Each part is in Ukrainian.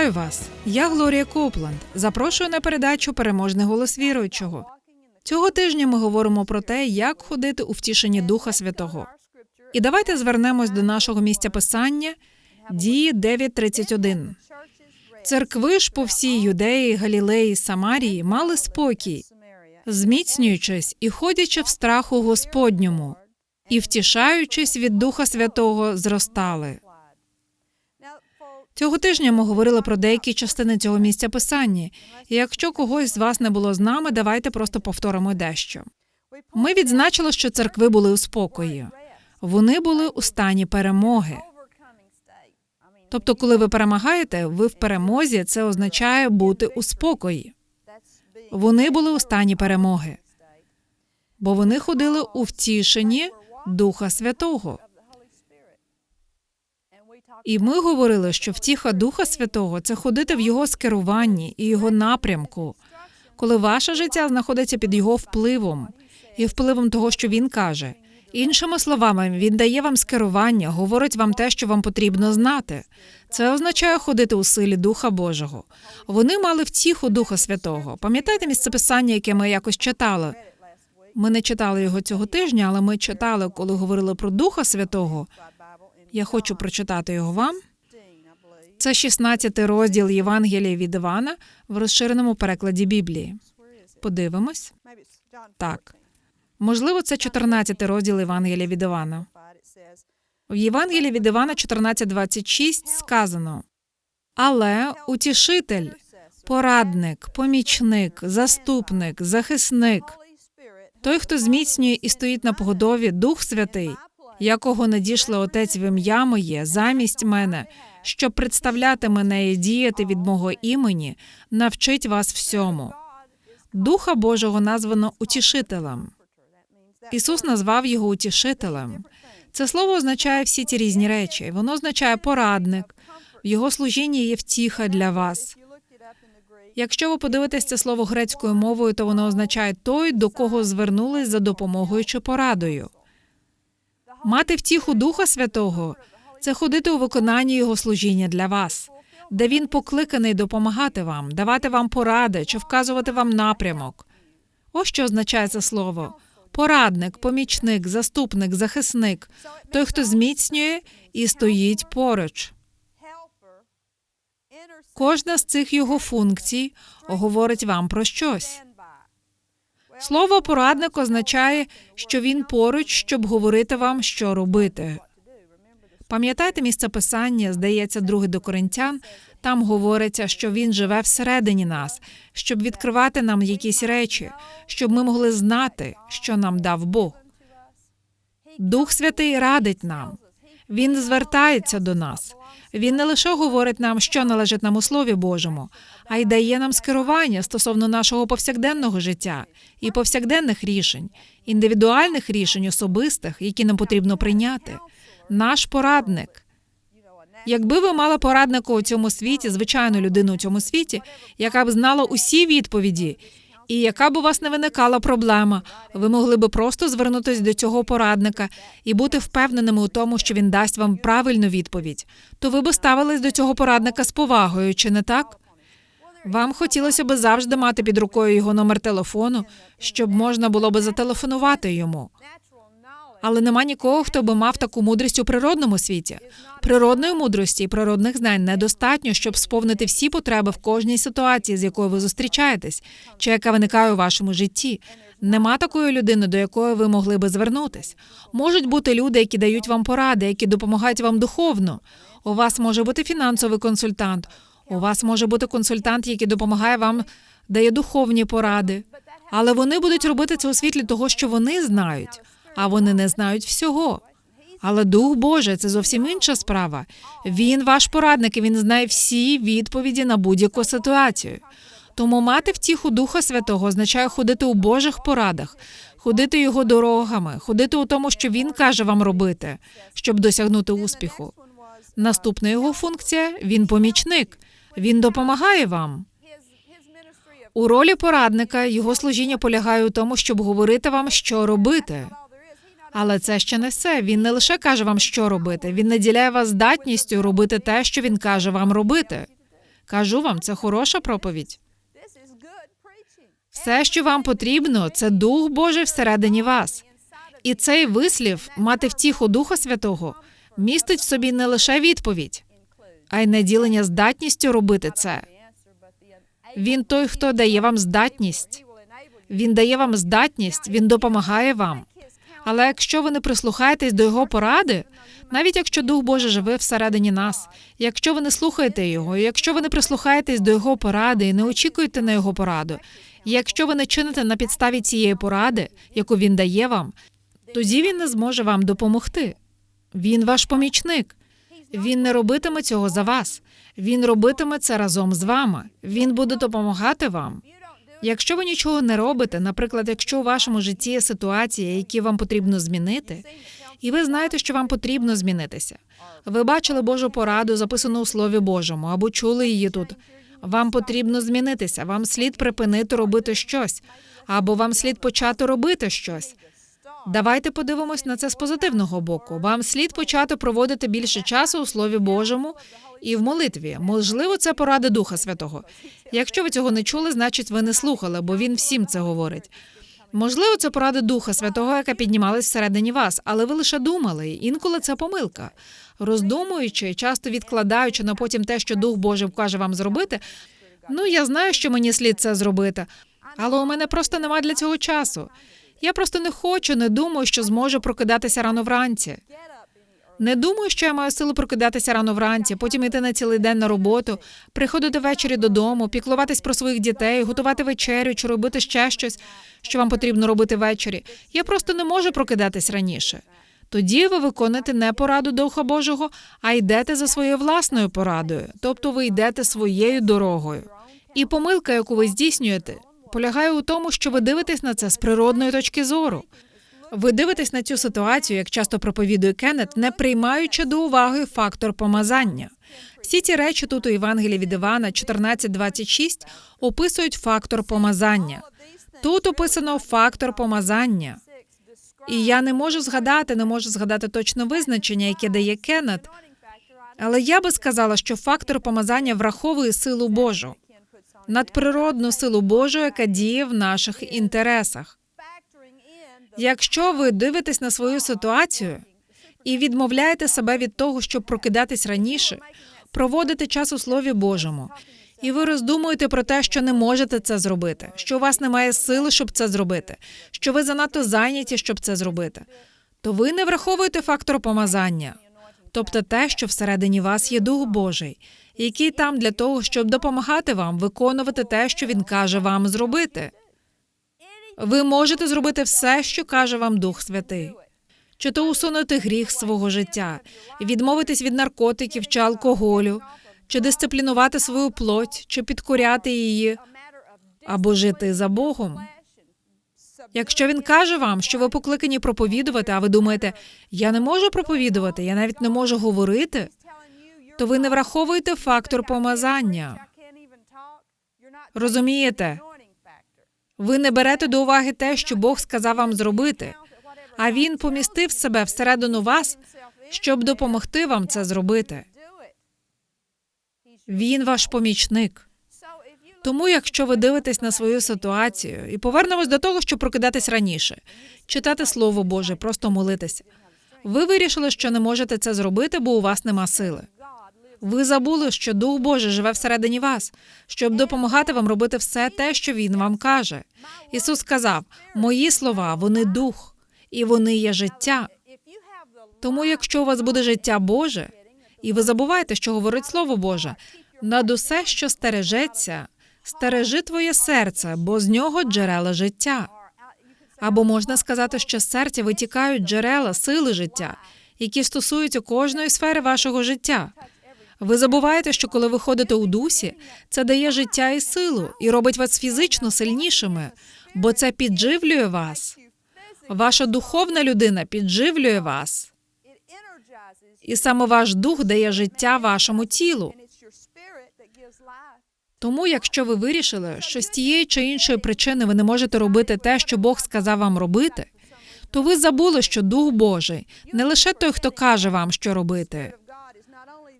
Вітаю вас! Я Глорія Копланд. Запрошую на передачу Переможний голос віруючого. Цього тижня ми говоримо про те, як ходити у втішенні Духа Святого. І давайте звернемось до нашого місця писання дії 9.31. Церкви ж по всій Юдеї, Галілеї, Самарії мали спокій, зміцнюючись і ходячи в страху Господньому, і втішаючись від Духа Святого, зростали. Цього тижня ми говорили про деякі частини цього місця писання. І якщо когось з вас не було з нами, давайте просто повторимо дещо. Ми відзначили, що церкви були у спокої. Вони були у стані перемоги. Тобто, коли ви перемагаєте, ви в перемозі, це означає бути у спокої. Вони були у стані перемоги, бо вони ходили у втішенні Духа Святого. І ми говорили, що втіха Духа Святого це ходити в його скеруванні і його напрямку, коли ваше життя знаходиться під його впливом і впливом того, що він каже. Іншими словами, він дає вам скерування, говорить вам те, що вам потрібно знати. Це означає ходити у силі Духа Божого. Вони мали втіху Духа Святого. Пам'ятаєте місце писання, яке ми якось читали? Ми не читали його цього тижня, але ми читали, коли говорили про Духа Святого. Я хочу прочитати його вам. Це 16 розділ Євангелія від Івана в розширеному перекладі Біблії. Подивимось. Так. Можливо, це 14 розділ Євангелія від Івана. В Євангелії від Івана 14.26 сказано: Але утішитель, порадник, помічник, заступник, захисник, той, хто зміцнює і стоїть на погодові, Дух Святий, якого надійшли Отець в ім'я моє замість мене, щоб представляти мене і діяти від мого імені, навчить вас всьому. Духа Божого названо утішителем. Ісус назвав його утішителем. Це слово означає всі ті різні речі. Воно означає порадник. В його служінні є втіха для вас. Якщо ви подивитесь це слово грецькою мовою, то воно означає той, до кого звернулись за допомогою чи порадою. Мати втіху Духа Святого це ходити у виконанні його служіння для вас, де він покликаний допомагати вам, давати вам поради чи вказувати вам напрямок. Ось що означає це слово: порадник, помічник, заступник, захисник, той, хто зміцнює і стоїть поруч. Кожна з цих його функцій говорить вам про щось. Слово порадник означає, що він поруч, щоб говорити вам, що робити. Пам'ятаєте місце писання, здається, друге до коринтян. Там говориться, що він живе всередині нас, щоб відкривати нам якісь речі, щоб ми могли знати, що нам дав Бог. Дух Святий радить нам. Він звертається до нас. Він не лише говорить нам, що належить нам у Слові Божому, а й дає нам скерування стосовно нашого повсякденного життя і повсякденних рішень, індивідуальних рішень особистих, які нам потрібно прийняти. Наш порадник. Якби ви мали порадника у цьому світі, звичайну людину у цьому світі, яка б знала усі відповіді, і яка б у вас не виникала проблема, ви могли б просто звернутися до цього порадника і бути впевненими у тому, що він дасть вам правильну відповідь, то ви б ставились до цього порадника з повагою, чи не так? Вам хотілося б завжди мати під рукою його номер телефону, щоб можна було би зателефонувати йому. Але нема нікого, хто би мав таку мудрість у природному світі. Природної мудрості і природних знань недостатньо, щоб сповнити всі потреби в кожній ситуації, з якою ви зустрічаєтесь, чи яка виникає у вашому житті. Нема такої людини, до якої ви могли би звернутись. Можуть бути люди, які дають вам поради, які допомагають вам духовно. У вас може бути фінансовий консультант. У вас може бути консультант, який допомагає вам, дає духовні поради. Але вони будуть робити це у світлі того, що вони знають, а вони не знають всього. Але Дух Божий це зовсім інша справа. Він ваш порадник, і він знає всі відповіді на будь-яку ситуацію. Тому мати втіху Духа Святого означає ходити у Божих порадах, ходити його дорогами, ходити у тому, що він каже вам робити, щоб досягнути успіху. Наступна його функція він помічник. Він допомагає вам. У ролі порадника його служіння полягає у тому, щоб говорити вам, що робити. Але це ще не все. Він не лише каже вам, що робити, він наділяє вас здатністю робити те, що він каже вам робити. Кажу вам, це хороша проповідь. Все, що вам потрібно, це Дух Божий всередині вас. І цей вислів мати втіху Духа Святого містить в собі не лише відповідь, а й наділення здатністю робити це. Він той, хто дає вам здатність. Він дає вам здатність, він допомагає вам. Але якщо ви не прислухаєтесь до його поради, навіть якщо Дух Божий живе всередині нас, якщо ви не слухаєте його, якщо ви не прислухаєтесь до його поради і не очікуєте на його пораду, якщо ви не чините на підставі цієї поради, яку він дає вам, тоді він не зможе вам допомогти. Він ваш помічник. Він не робитиме цього за вас. Він робитиме це разом з вами. Він буде допомагати вам. Якщо ви нічого не робите, наприклад, якщо у вашому житті є ситуація, які вам потрібно змінити, і ви знаєте, що вам потрібно змінитися. Ви бачили Божу пораду, записану у Слові Божому, або чули її тут. Вам потрібно змінитися, вам слід припинити робити щось, або вам слід почати робити щось. Давайте подивимось на це з позитивного боку. Вам слід почати проводити більше часу у Слові Божому і в молитві. Можливо, це поради Духа Святого. Якщо ви цього не чули, значить ви не слухали, бо він всім це говорить. Можливо, це поради Духа Святого, яка піднімалась всередині вас, але ви лише думали. Інколи це помилка. Роздумуючи, часто відкладаючи на потім те, що Дух Божий вкаже вам зробити. Ну, я знаю, що мені слід це зробити, але у мене просто немає для цього часу. Я просто не хочу, не думаю, що зможу прокидатися рано вранці. Не думаю, що я маю силу прокидатися рано вранці, потім йти на цілий день на роботу, приходити ввечері додому, піклуватись про своїх дітей, готувати вечерю чи робити ще щось, що вам потрібно робити ввечері. Я просто не можу прокидатись раніше. Тоді ви виконуєте не пораду Духа Божого, а йдете за своєю власною порадою, тобто ви йдете своєю дорогою. І помилка, яку ви здійснюєте, полягає у тому, що ви дивитесь на це з природної точки зору. Ви дивитесь на цю ситуацію, як часто проповідує Кеннет, не приймаючи до уваги фактор помазання. Всі ці речі тут у Євангелії від Івана 14.26 описують фактор помазання. Тут описано фактор помазання. І я не можу згадати, не можу згадати точно визначення, яке дає Кеннет, але я би сказала, що фактор помазання враховує силу Божу, надприродну силу Божу, яка діє в наших інтересах. Якщо ви дивитесь на свою ситуацію і відмовляєте себе від того, щоб прокидатись раніше, проводити час у Слові Божому, і ви роздумуєте про те, що не можете це зробити, що у вас немає сили, щоб це зробити, що ви занадто зайняті, щоб це зробити, то ви не враховуєте фактор помазання, тобто те, що всередині вас є Дух Божий, який там для того, щоб допомагати вам виконувати те, що він каже вам зробити. Ви можете зробити все, що каже вам Дух Святий. Чи то усунути гріх свого життя, відмовитись від наркотиків чи алкоголю, чи дисциплінувати свою плоть, чи підкоряти її, або жити за Богом. Якщо він каже вам, що ви покликані проповідувати, а ви думаєте, я не можу проповідувати, я навіть не можу говорити. То ви не враховуєте фактор помазання. Розумієте? Ви не берете до уваги те, що Бог сказав вам зробити, а Він помістив себе всередину вас, щоб допомогти вам це зробити. Він ваш помічник. Тому, якщо ви дивитесь на свою ситуацію і повернемось до того, щоб прокидатись раніше, читати Слово Боже, просто молитися. Ви вирішили, що не можете це зробити, бо у вас нема сили. Ви забули, що Дух Божий живе всередині вас, щоб допомагати вам робити все те, що Він вам каже. Ісус сказав: Мої слова, вони дух, і вони є життя. Тому, якщо у вас буде життя Боже, і ви забуваєте, що говорить Слово Боже, над усе, що стережеться, стережи твоє серце, бо з нього джерела життя. Або можна сказати, що з серця витікають джерела сили життя, які стосуються кожної сфери вашого життя. Ви забуваєте, що коли ви ходите у дусі, це дає життя і силу і робить вас фізично сильнішими, бо це підживлює вас. Ваша духовна людина підживлює вас, і саме ваш дух дає життя вашому тілу. Тому, якщо ви вирішили, що з тієї чи іншої причини ви не можете робити те, що Бог сказав вам робити, то ви забули, що Дух Божий не лише той, хто каже вам, що робити,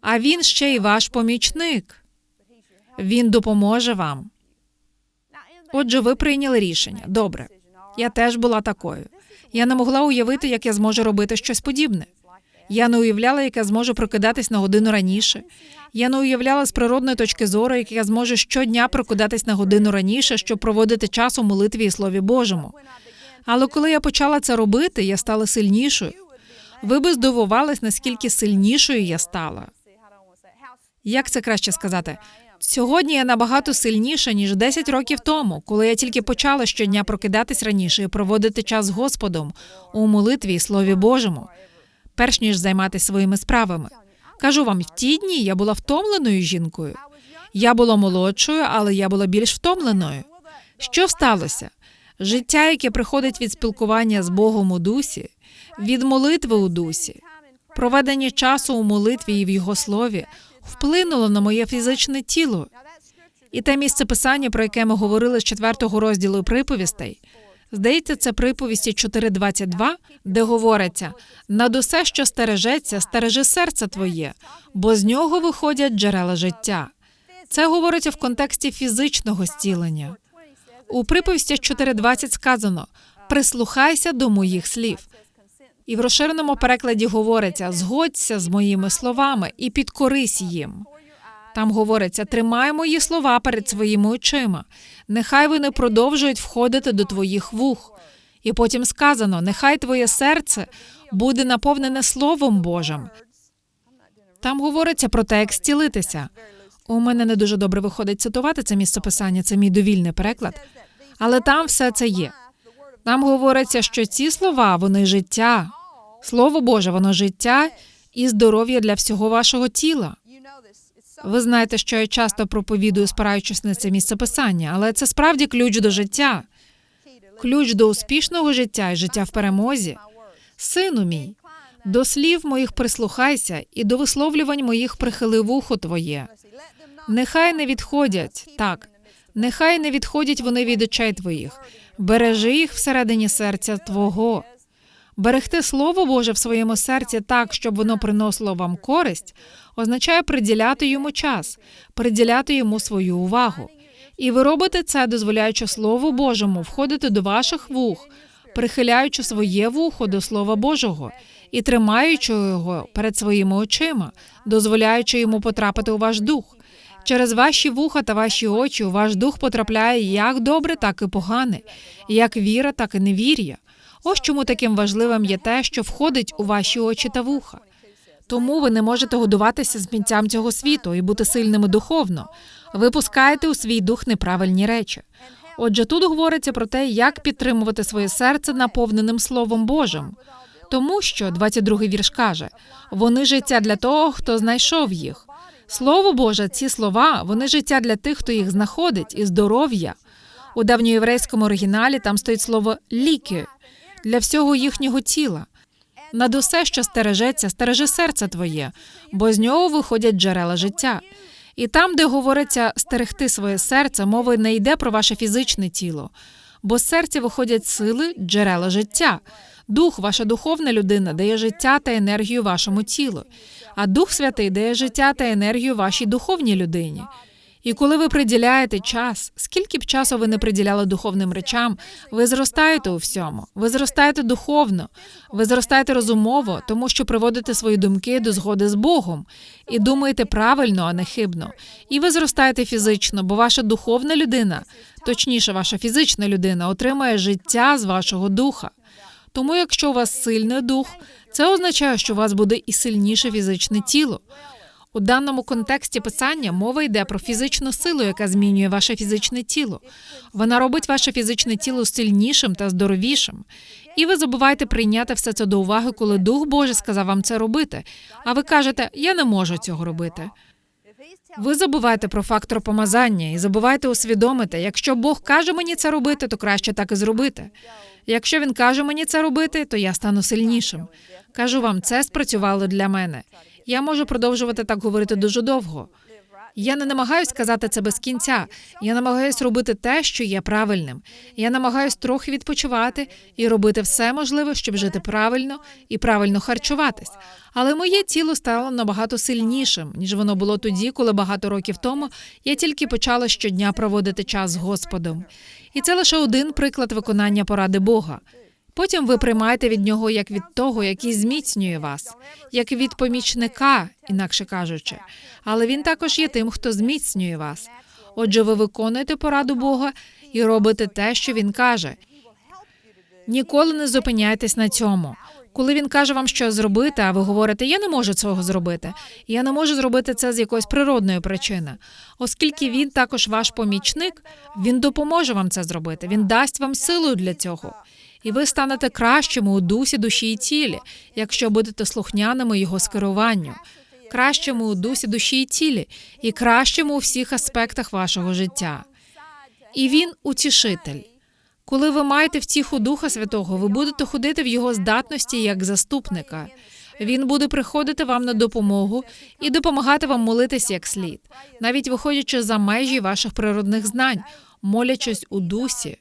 а він ще й ваш помічник. Він допоможе вам. Отже, ви прийняли рішення. Добре, я теж була такою. Я не могла уявити, як я зможу робити щось подібне. Я не уявляла, як я зможу прокидатись на годину раніше. Я не уявляла з природної точки зору, як я зможу щодня прокидатись на годину раніше, щоб проводити час у молитві і слові Божому. Але коли я почала це робити, я стала сильнішою. Ви би здивувались, наскільки сильнішою я стала. Як це краще сказати? Сьогодні я набагато сильніша, ніж 10 років тому, коли я тільки почала щодня прокидатись раніше і проводити час з Господом у молитві і Слові Божому, перш ніж займатися своїми справами. Кажу вам, в ті дні я була втомленою жінкою. Я була молодшою, але я була більш втомленою. Що сталося? Життя, яке приходить від спілкування з Богом у дусі, від молитви у дусі, проведення часу у молитві і в його слові вплинуло на моє фізичне тіло. І те місце писання, про яке ми говорили з четвертого розділу приповістей, здається, це приповісті 4.22, де говориться: над усе, що стережеться, стережи серце твоє, бо з нього виходять джерела життя. Це говориться в контексті фізичного зцілення. У приповістях 4.20 сказано: прислухайся до моїх слів. І в розширеному перекладі говориться: згодься з моїми словами і підкорись їм. Там говориться: тримай мої слова перед своїми очима, нехай вони продовжують входити до твоїх вух. І потім сказано: нехай твоє серце буде наповнене Словом Божим. Там говориться про те, як зцілитися. У мене не дуже добре виходить цитувати це місце писання, це мій довільний переклад, але там все це є. Там говориться, що ці слова вони життя. Слово Боже, воно життя і здоров'я для всього вашого тіла. Ви знаєте, що я часто проповідую, спираючись на це місце писання, але це справді ключ до життя, ключ до успішного життя і життя в перемозі. Сину мій, до слів моїх прислухайся, і до висловлювань моїх прихили вухо твоє. Нехай не відходять так, нехай не відходять вони від очей твоїх, бережи їх всередині серця Твого. Берегти Слово Боже в своєму серці так, щоб воно приносило вам користь, означає приділяти йому час, приділяти йому свою увагу. І ви робите це, дозволяючи Слову Божому входити до ваших вух, прихиляючи своє вухо до Слова Божого і тримаючи його перед своїми очима, дозволяючи йому потрапити у ваш дух. Через ваші вуха та ваші очі ваш дух потрапляє як добре, так і погане, як віра, так і невір'я. Ось чому таким важливим є те, що входить у ваші очі та вуха. Тому ви не можете годуватися з мінцям цього світу і бути сильними духовно. Ви пускаєте у свій дух неправильні речі. Отже, тут говориться про те, як підтримувати своє серце наповненим Словом Божим. Тому що 22-й вірш каже: вони життя для того, хто знайшов їх. Слово Боже, ці слова вони життя для тих, хто їх знаходить, і здоров'я. У давньоєврейському оригіналі там стоїть слово ліки для всього їхнього тіла. Над усе, що стережеться, стережи серце твоє, бо з нього виходять джерела життя. І там, де говориться стерегти своє серце, мова не йде про ваше фізичне тіло, бо з серця виходять сили, джерела життя. Дух, ваша духовна людина, дає життя та енергію вашому тілу, а Дух Святий дає життя та енергію вашій духовній людині. І коли ви приділяєте час, скільки б часу ви не приділяли духовним речам, ви зростаєте у всьому. Ви зростаєте духовно, ви зростаєте розумово, тому що приводите свої думки до згоди з Богом і думаєте правильно, а не хибно. І ви зростаєте фізично, бо ваша духовна людина, точніше, ваша фізична людина, отримує життя з вашого духа. Тому, якщо у вас сильний дух, це означає, що у вас буде і сильніше фізичне тіло. У даному контексті писання мова йде про фізичну силу, яка змінює ваше фізичне тіло. Вона робить ваше фізичне тіло сильнішим та здоровішим. І ви забуваєте прийняти все це до уваги, коли Дух Божий сказав вам це робити. А ви кажете, я не можу цього робити. Ви забуваєте про фактор помазання і забуваєте усвідомити, якщо Бог каже мені це робити, то краще так і зробити. Якщо він каже мені це робити, то я стану сильнішим. Кажу вам, це спрацювало для мене. Я можу продовжувати так говорити дуже довго. Я не намагаюсь сказати це без кінця. Я намагаюсь робити те, що є правильним. Я намагаюсь трохи відпочивати і робити все можливе, щоб жити правильно і правильно харчуватись. Але моє тіло стало набагато сильнішим, ніж воно було тоді, коли багато років тому я тільки почала щодня проводити час з Господом. І це лише один приклад виконання поради Бога. Потім ви приймаєте від нього як від того, який зміцнює вас, як від помічника, інакше кажучи. Але він також є тим, хто зміцнює вас. Отже, ви виконуєте пораду Бога і робите те, що він каже. Ніколи не зупиняйтесь на цьому. Коли він каже вам що зробити, а ви говорите, я не можу цього зробити, я не можу зробити це з якоїсь природної причини. Оскільки він також ваш помічник, він допоможе вам це зробити. Він дасть вам силу для цього. І ви станете кращими у дусі, душі і тілі, якщо будете слухняними його скеруванню, кращими у дусі, душі і тілі, і кращими у всіх аспектах вашого життя. І він утішитель. Коли ви маєте втіху Духа Святого, ви будете ходити в його здатності як заступника. Він буде приходити вам на допомогу і допомагати вам молитись як слід, навіть виходячи за межі ваших природних знань, молячись у дусі.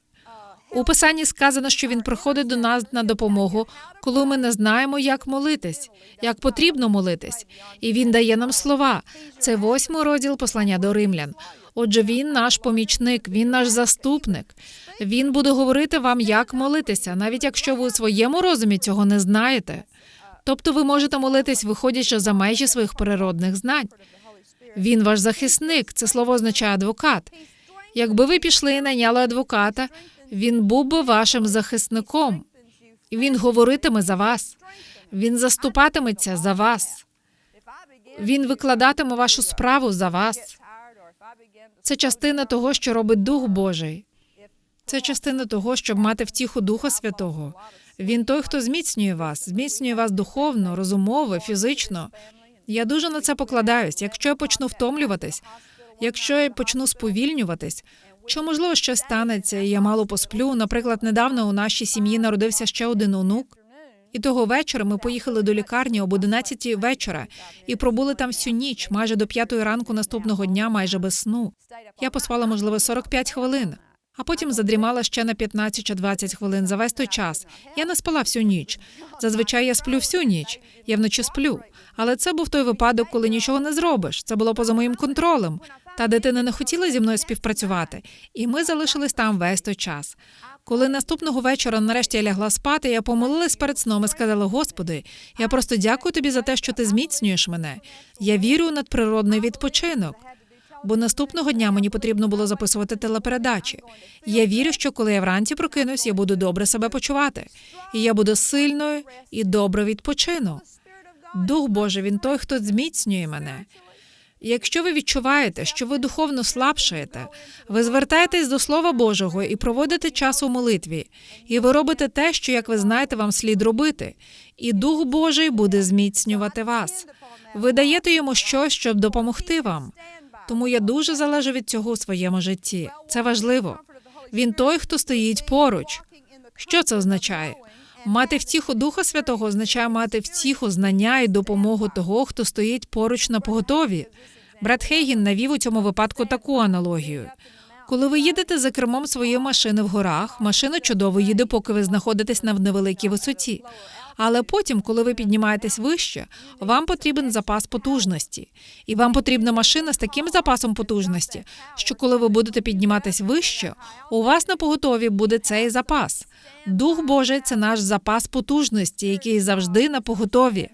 У писанні сказано, що він приходить до нас на допомогу, коли ми не знаємо, як молитись, як потрібно молитись, і він дає нам слова. Це восьмий розділ послання до римлян. Отже, він наш помічник, він наш заступник. Він буде говорити вам, як молитися, навіть якщо ви у своєму розумі цього не знаєте. Тобто, ви можете молитись, виходячи за межі своїх природних знань. Він ваш захисник. Це слово означає адвокат. Якби ви пішли і найняли адвоката, він був би вашим захисником. Він говоритиме за вас. Він заступатиметься за вас. Він викладатиме вашу справу за вас. Це частина того, що робить Дух Божий. Це частина того, щоб мати втіху Духа Святого. Він той, хто зміцнює вас, зміцнює вас духовно, розумово, фізично. Я дуже на це покладаюсь. Якщо я почну втомлюватись, якщо я почну сповільнюватись, що можливо щось станеться, і я мало посплю. Наприклад, недавно у нашій сім'ї народився ще один онук. І того вечора ми поїхали до лікарні об 11 вечора і пробули там всю ніч, майже до п'ятої ранку наступного дня, майже без сну. Я поспала, можливо, 45 хвилин, а потім задрімала ще на 15 чи 20 хвилин за весь той час. Я не спала всю ніч. Зазвичай я сплю всю ніч. Я вночі сплю. Але це був той випадок, коли нічого не зробиш. Це було поза моїм контролем. Та дитина не хотіла зі мною співпрацювати, і ми залишились там весь той час. Коли наступного вечора нарешті я лягла спати, я помолилась перед сном і сказала: Господи, я просто дякую тобі за те, що ти зміцнюєш мене. Я вірю у надприродний відпочинок. Бо наступного дня мені потрібно було записувати телепередачі. Я вірю, що коли я вранці прокинусь, я буду добре себе почувати, і я буду сильною і добре відпочину. Дух Божий, він той, хто зміцнює мене. Якщо ви відчуваєте, що ви духовно слабшаєте, ви звертаєтесь до Слова Божого і проводите час у молитві, і ви робите те, що, як ви знаєте, вам слід робити, і Дух Божий буде зміцнювати вас. Ви даєте йому щось, щоб допомогти вам. Тому я дуже залежу від цього у своєму житті. Це важливо. Він той, хто стоїть поруч. Що це означає? Мати втіху Духа Святого означає мати втіху знання і допомогу того, хто стоїть поруч на поготові. Брат Хейгін навів у цьому випадку таку аналогію. Коли ви їдете за кермом своєї машини в горах, машина чудово їде, поки ви знаходитесь на невеликій висоті. Але потім, коли ви піднімаєтесь вище, вам потрібен запас потужності, і вам потрібна машина з таким запасом потужності, що коли ви будете підніматись вище, у вас на поготові буде цей запас. Дух Божий це наш запас потужності, який завжди на поготові.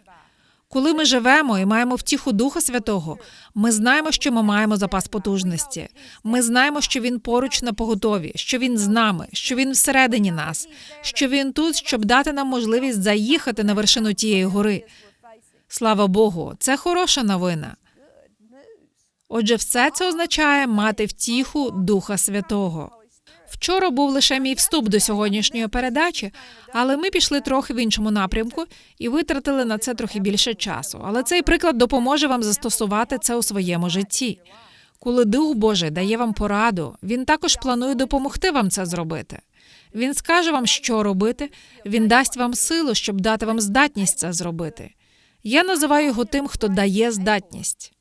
Коли ми живемо і маємо втіху Духа Святого, ми знаємо, що ми маємо запас потужності. Ми знаємо, що він поруч на поготові, що він з нами, що він всередині нас, що він тут, щоб дати нам можливість заїхати на вершину тієї гори. Слава Богу, це хороша новина. Отже, все це означає мати втіху Духа Святого. Вчора був лише мій вступ до сьогоднішньої передачі, але ми пішли трохи в іншому напрямку і витратили на це трохи більше часу. Але цей приклад допоможе вам застосувати це у своєму житті. Коли Дух Божий дає вам пораду, він також планує допомогти вам це зробити. Він скаже вам, що робити, він дасть вам силу, щоб дати вам здатність це зробити. Я називаю його тим, хто дає здатність.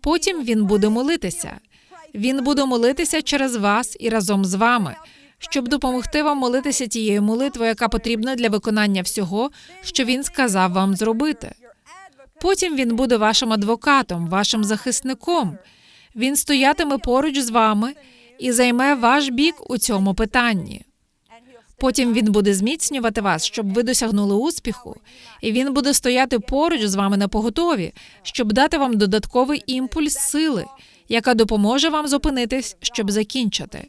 Потім він буде молитися. Він буде молитися через вас і разом з вами, щоб допомогти вам молитися тією молитвою, яка потрібна для виконання всього, що він сказав вам зробити. Потім він буде вашим адвокатом, вашим захисником. Він стоятиме поруч з вами і займе ваш бік у цьому питанні. Потім він буде зміцнювати вас, щоб ви досягнули успіху, і він буде стояти поруч з вами на поготові, щоб дати вам додатковий імпульс сили, яка допоможе вам зупинитись, щоб закінчити.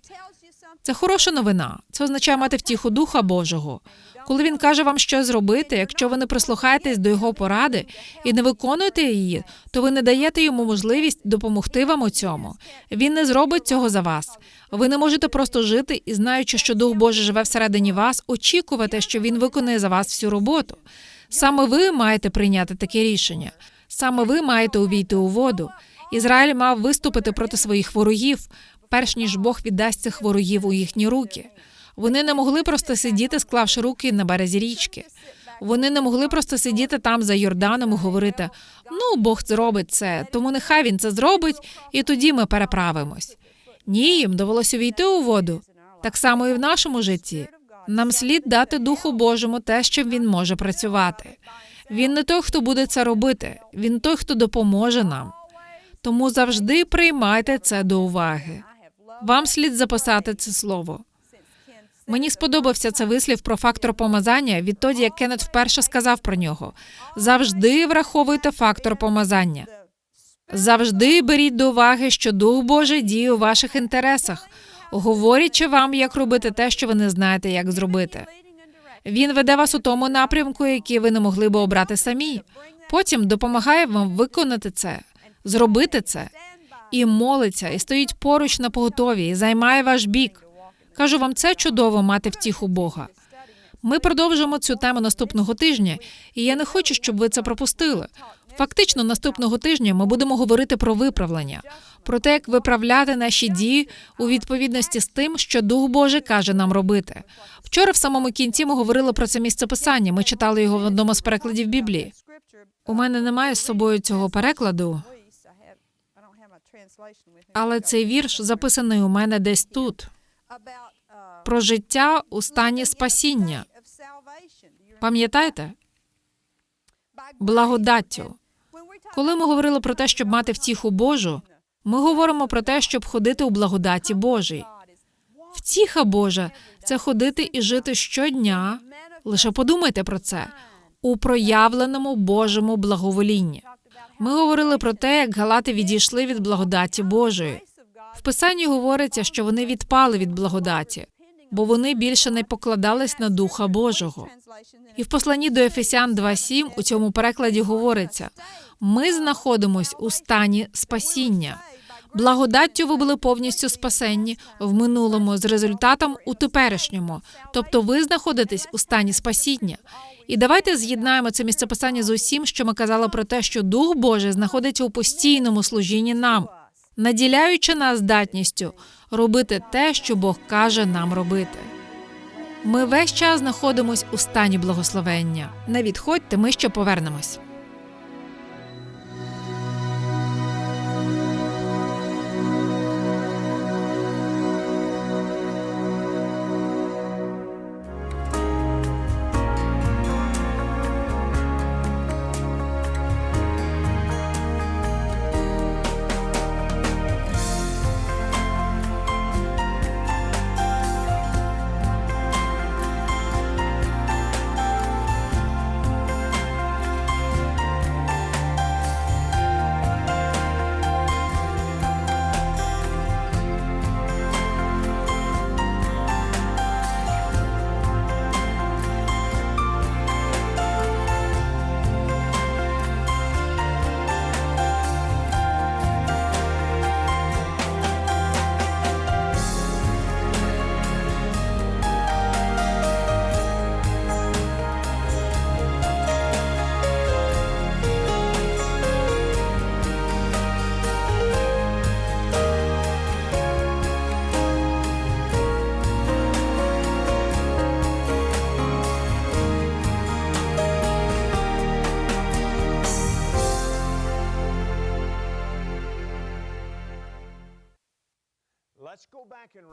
Це хороша новина. Це означає мати втіху Духа Божого. Коли він каже вам, що зробити, якщо ви не прислухаєтесь до його поради і не виконуєте її, то ви не даєте йому можливість допомогти вам у цьому. Він не зробить цього за вас. Ви не можете просто жити і, знаючи, що Дух Божий живе всередині вас, очікувати, що він виконує за вас всю роботу. Саме ви маєте прийняти таке рішення. Саме ви маєте увійти у воду. Ізраїль мав виступити проти своїх ворогів, перш ніж Бог віддасть цих ворогів у їхні руки. Вони не могли просто сидіти, склавши руки на березі річки. Вони не могли просто сидіти там за Йорданом і говорити: ну, Бог зробить це, тому нехай він це зробить, і тоді ми переправимось. Ні, їм довелося увійти у воду. Так само і в нашому житті. Нам слід дати Духу Божому те, що він може працювати. Він не той, хто буде це робити, він той, хто допоможе нам. Тому завжди приймайте це до уваги. Вам слід записати це слово. Мені сподобався це вислів про фактор помазання відтоді, як Кеннет вперше сказав про нього. Завжди враховуйте фактор помазання. Завжди беріть до уваги, що Дух Божий діє у ваших інтересах, говорячи вам, як робити те, що ви не знаєте, як зробити. Він веде вас у тому напрямку, який ви не могли би обрати самі. Потім допомагає вам виконати це, зробити це, і молиться, і стоїть поруч на поготові, і займає ваш бік. Кажу вам, це чудово мати втіху Бога. Ми продовжимо цю тему наступного тижня, і я не хочу, щоб ви це пропустили. Фактично, наступного тижня ми будемо говорити про виправлення, про те, як виправляти наші дії у відповідності з тим, що Дух Божий каже нам робити. Вчора в самому кінці ми говорили про це місце писання. Ми читали його в одному з перекладів Біблії. У мене немає з собою цього перекладу, але цей вірш записаний у мене десь тут. Про життя у стані спасіння. Пам'ятаєте? Благодаттю. Коли ми говорили про те, щоб мати втіху Божу, ми говоримо про те, щоб ходити у благодаті Божій. Втіха Божа це ходити і жити щодня. Лише подумайте про це у проявленому Божому благоволінні. Ми говорили про те, як галати відійшли від благодаті Божої. В писанні говориться, що вони відпали від благодаті, бо вони більше не покладались на Духа Божого. І в посланні до Ефесян 2.7 у цьому перекладі говориться: ми знаходимось у стані спасіння. Благодаттю ви були повністю спасенні в минулому з результатом у теперішньому, тобто ви знаходитесь у стані спасіння. І давайте з'єднаємо це місцеписання з усім, що ми казали про те, що Дух Божий знаходиться у постійному служінні нам, наділяючи нас здатністю робити те, що Бог каже нам робити. Ми весь час знаходимось у стані благословення. Не відходьте, ми ще повернемось.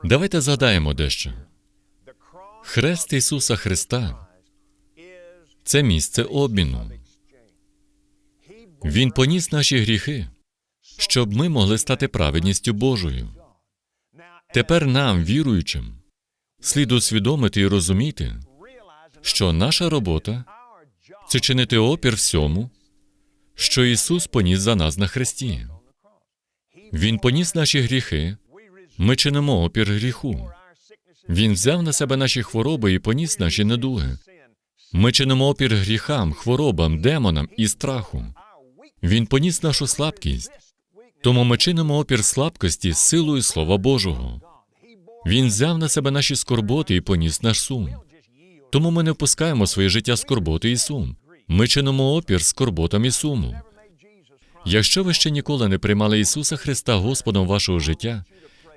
Давайте згадаємо дещо. Хрест Ісуса Христа це місце обміну. Він поніс наші гріхи, щоб ми могли стати праведністю Божою. Тепер нам, віруючим, слід усвідомити і розуміти, що наша робота це чинити опір всьому, що Ісус поніс за нас на хресті. Він поніс наші гріхи, ми чинимо опір гріху. Він взяв на себе наші хвороби і поніс наші недуги. Ми чинимо опір гріхам, хворобам, демонам і страху. Він поніс нашу слабкість, тому ми чинимо опір слабкості силою Слова Божого. Він взяв на себе наші скорботи і поніс наш сум. Тому ми не впускаємо своє життя скорботи і сум. Ми чинимо опір скорботам і суму. Якщо ви ще ніколи не приймали Ісуса Христа Господом вашого життя,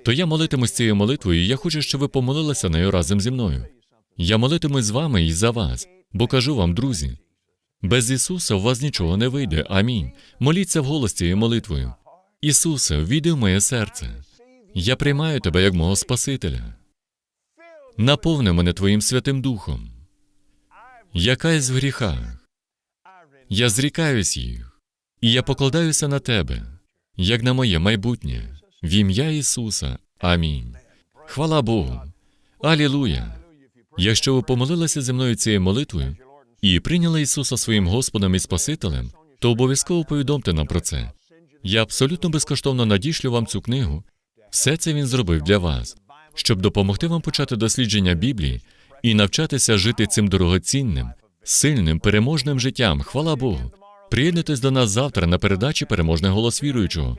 то я молитимусь цією молитвою, і я хочу, щоб ви помолилися нею разом зі мною. Я молитимусь з вами і за вас, бо кажу вам, друзі, без Ісуса у вас нічого не вийде. Амінь. Моліться вголос цією молитвою. Ісусе, війди в моє серце. Я приймаю тебе як мого Спасителя. Наповни мене Твоїм Святим Духом. Я каюсь в гріхах. Я зрікаюсь їх, і я покладаюся на тебе, як на моє майбутнє, в ім'я Ісуса. Амінь. Хвала Богу. Алілуя. Якщо ви помолилися зі мною цією молитвою і прийняли Ісуса своїм Господом і Спасителем, то обов'язково повідомте нам про це. Я абсолютно безкоштовно надішлю вам цю книгу. Все це він зробив для вас, щоб допомогти вам почати дослідження Біблії і навчатися жити цим дорогоцінним, сильним, переможним життям. Хвала Богу. Приєднуйтесь до нас завтра на передачі Переможний голос віруючого.